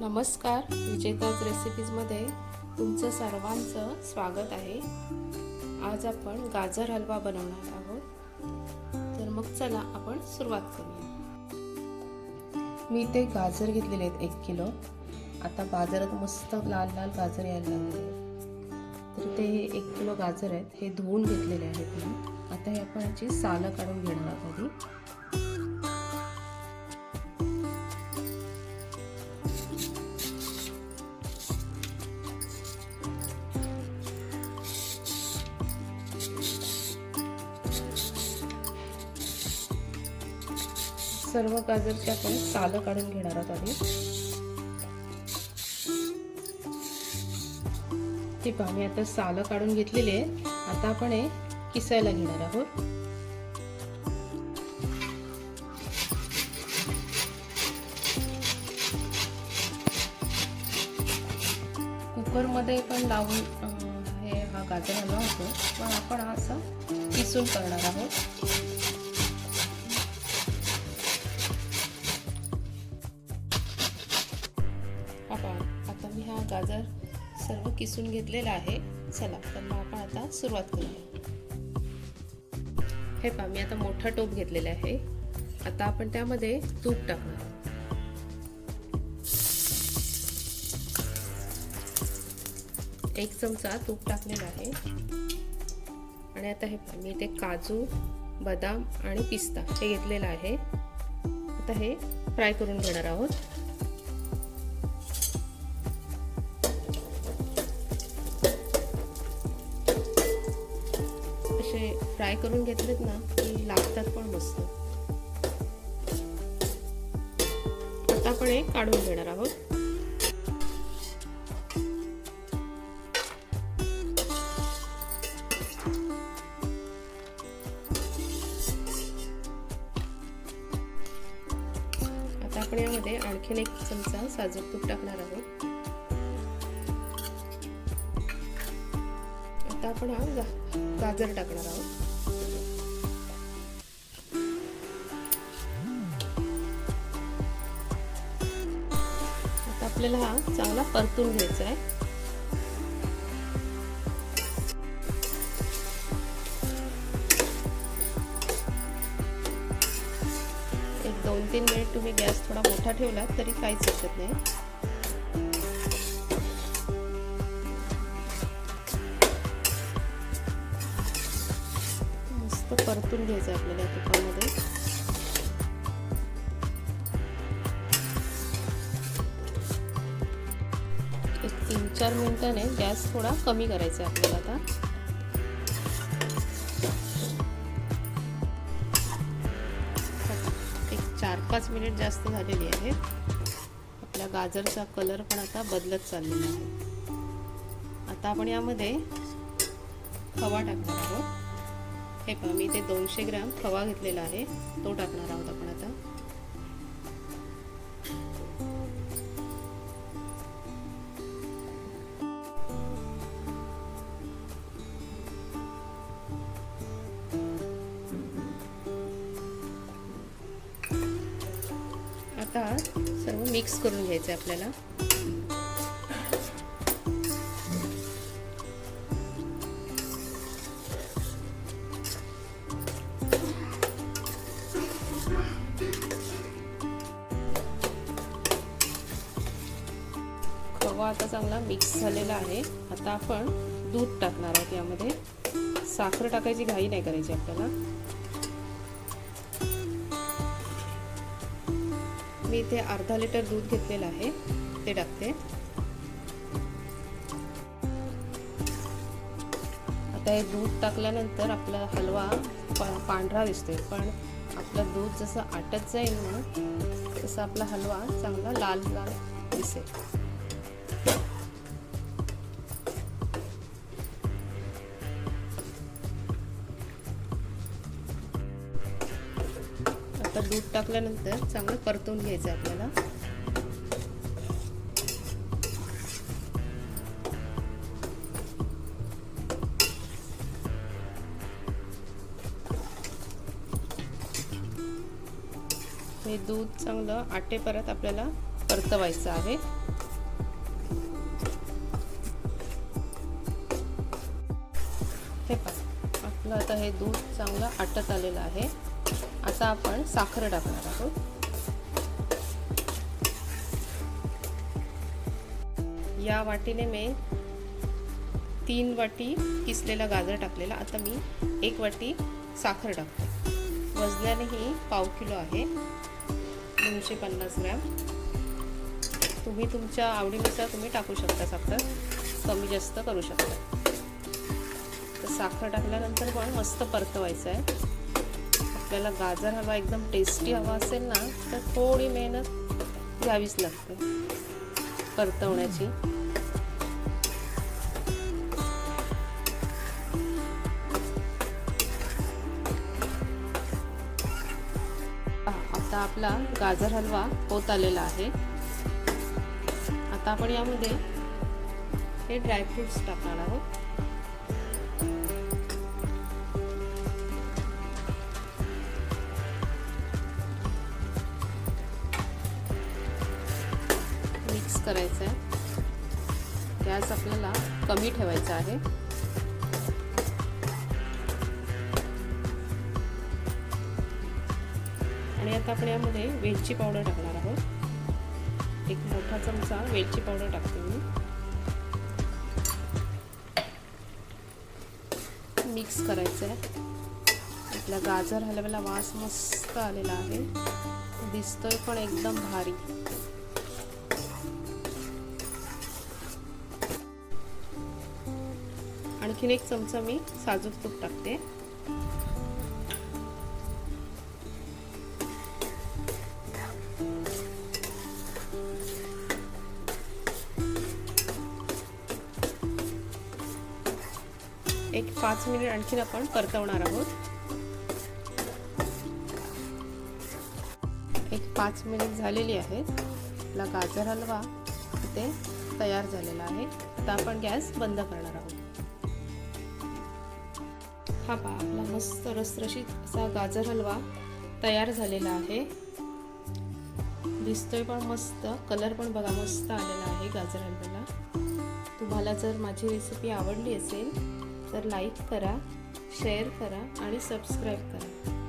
नमस्कार विजेताज रेसिपीजमध्ये तुमचं सर्वांचं स्वागत आहे. आज आपण गाजर हलवा बनवणार आहोत. तर मग चला आपण सुरुवात करूया. मी ते गाजर घेतलेले आहेत एक किलो. आता बाजारात मस्त लाल लाल गाजर यायला लागले. तर ते एक किलो गाजर आहेत. हे धुवून घेतलेले आहेत मी. आता हे आपण याची सालं काढून घेणार आहोत आधी. सर्व गाजरचे आपण सालं काढून घेणार आहोत आधी. ते पहा मी आता सालं काढून घेतलेली आहे. आता आपण हे किसायला घेणार आहोत. कुकरमध्ये पण लावून हे हा गाजर हलवा होतो पण आपण हा असा किसून करणार आहोत. गाजर सर्व किसून घेतलेला आहे. चला तर मग आपण आता सुरुवात करूया. हे पहा मी आता मोठा टोप घेतलेला आहे. आता आपण त्यामध्ये तूप टाकणार. एक चमचा तूप टाकलेला आहे. आणि आता हे पहा मी इथे काजू बदाम आणि पिस्ता हे घेतलेलं आहे. आता हे फ्राय करून घेणार आहोत. फ्राय करून घेतलेत ना की लागतात पण मस्त. आता आपण हे काढून घेणार आहोत. आता आपण यामध्ये आणखीन एक चमचा साजूक तूप टाकणार आहोत. आता आपण हा गाजर टाकणार आहोत. आपल्याला हा चांगला परतून घ्यायचा आहे. एक दोन तीन मिनिट तुम्ही गॅस थोडा मोठा ठेवला तरी काहीच हरकत नाही. मस्त परतून घ्यायचं आपल्याला तुपामध्ये चार मिनिटाने गॅस थोडा कमी करायचा आहे आपल्याला आता. एक चार पाच मिनिट जास्त झालेली आहे. आपल्या गाजरचा कलर पण आता बदलत चाललेला आहे. आता आपण यामध्ये खवा टाकणार आहोत. हे पहा मी ते दोनशे ग्रॅम खवा घेतलेला आहे. तो टाकणार आहोत आपण आता. आता सर्व मिक्स करून घ्यायचं आहे आपल्याला. खवा आता चांगला मिक्स झालेला आहे. आता आपण दूध टाकणार आहोत यामध्ये. साखर टाकायची घाई नाही करायची आपल्याला. मी इथे अर्धा लिटर दूध घेतलेलं आहे. ते टाकते. आता हे दूध टाकल्यानंतर आपला हलवा पांढरा दिसतोय. पण आपलं दूध जसं आटत जाईल ना तसं आपला हलवा चांगला लाल लाल दिसेल. आता दूध टाकल्यानंतर चांगलं परतून घ्यायचं आपल्याला. हे दूध चांगलं आटे परत आपल्याला परतवायचं आहे. हे पहा आपलं आता हे दूध चांगलं आटत आलेलं आहे. आता आपण साखर टाकणार आहोत. या वाटीने मी तीन वाटी किसलेला गाजर टाकलेला. आता मी एक वाटी साखर टाकते. वजनाने ही पाव किलो आहे. दोनशे पन्नास ग्रॅम. तुम्ही तुमच्या आवडीनुसार तुम्ही टाकू शकता साखर. कमी जास्त करू शकता. तर साखर टाकल्यानंतर पण मस्त परतवायचं आहे. आपल्याला गाजर हवा एकदम टेस्टी हवा असेल ना तर थोडी मेहनत घ्यावीच लागते परतवण्याची. आता आपला गाजर हलवा होत आलेला आहे. आता आपण यामध्ये हे ड्रायफ्रुट्स टाकणार आहोत. करायचं आहे गॅस आपल्याला कमी ठेवायचा आहे. आणि आता आपण यामध्ये वेलची पावडर टाकणार आहोत. एक मोठा चमचा वेलची पावडर टाकते मी. मिक्स करायचं आहे आपला गाजर हलव्याला वास मस्त आलेला आहे. दिसतोय पण एकदम भारी. आणखीन एक चमचा मी साजूक तूप टाकते. एक पाच मिनिट आणखीन आपण परतवणार आहोत. एक पाच मिनिट झालेली आहेत. आपला गाजर हलवा इथे तयार झालेला आहे. आता आपण गॅस बंद करणार हा पहा आपला मस्त रसरशीत असा गाजर हलवा तयार झालेला आहे. दिसतोय पण मस्त. कलर पण बघा मस्त आलेला आहे गाजर हलव्याला. तुम्हाला जर माझी रेसिपी आवडली असेल तर लाईक करा शेअर करा आणि सबस्क्राईब करा.